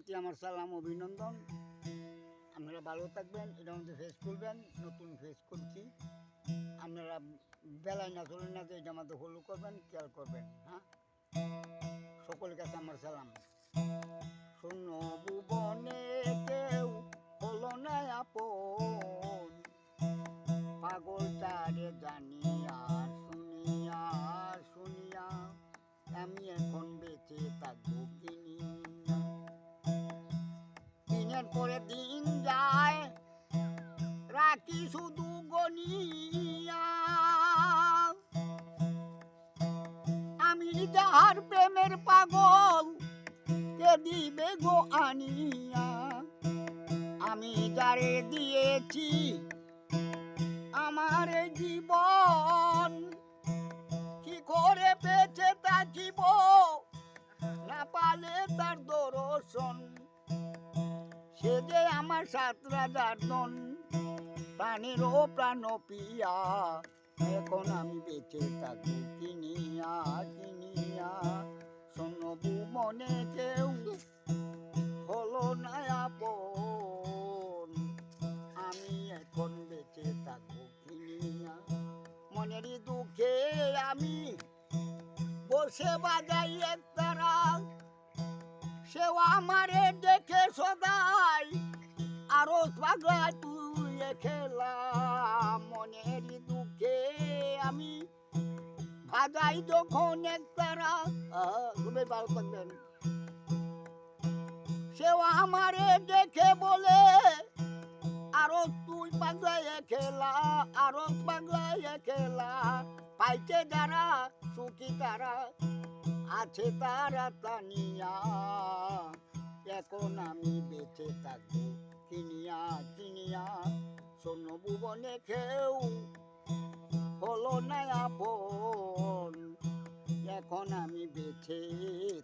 প্রতি আমার সালাম, অভিনন্দন। আপনারা ভালো থাকবেন এটা মধ্যে ফেস করবেন, নতুন ফেস করছি। আপনারা বেলায় না চলেন না যে, এটা আমাদের ফলো করবেন খেয়াল করবেন হ্যাঁ? সকলের কাছে আমার সালাম। শূন্য ভুবনে কেউ হলো না আপন। পাগলটারে জানিয়া শুনিয়া পরে দিন যায়, রাখি শুধু গনিয়া। আমি যাহার প্রেমের পাগল, কে দিবে গো আনিয়া? আমি যারে দিয়েছি, আমার জীবন সে যে আমার সাত রাজার দন প্রাণেরও প্রাণ পিয়া এখন আমি বেঁচে থাকব কিনিয়া কিনিয়া শোনবু মনে কেউ হলো না আপন। আমি এখন বেঁচে থাকব কিনিয়া মনের দুঃখে আমি বসে বাজাই এক তারা। সেও আমারে দেখে আরও পাগলা তুই খেলা মনের দুঃখে আমি ভাজাই যখন এক তারা খুবই ভালো থাকবেন সেও আমারে দেখে বলে আরও তুই পাগলায় খেলা আরও পাগলায় খেলা, পাইছে যারা, সুখী তারা, আছে তারা তানিয়া, এখন আমি বেঁচে থাকব। ভুবনে খেউ হলো না আপন। এখন আমি বেঁচে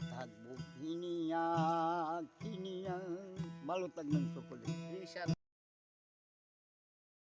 থাকব কিনিয়া কিনিয়া। ভালো থাকবেন সকলে।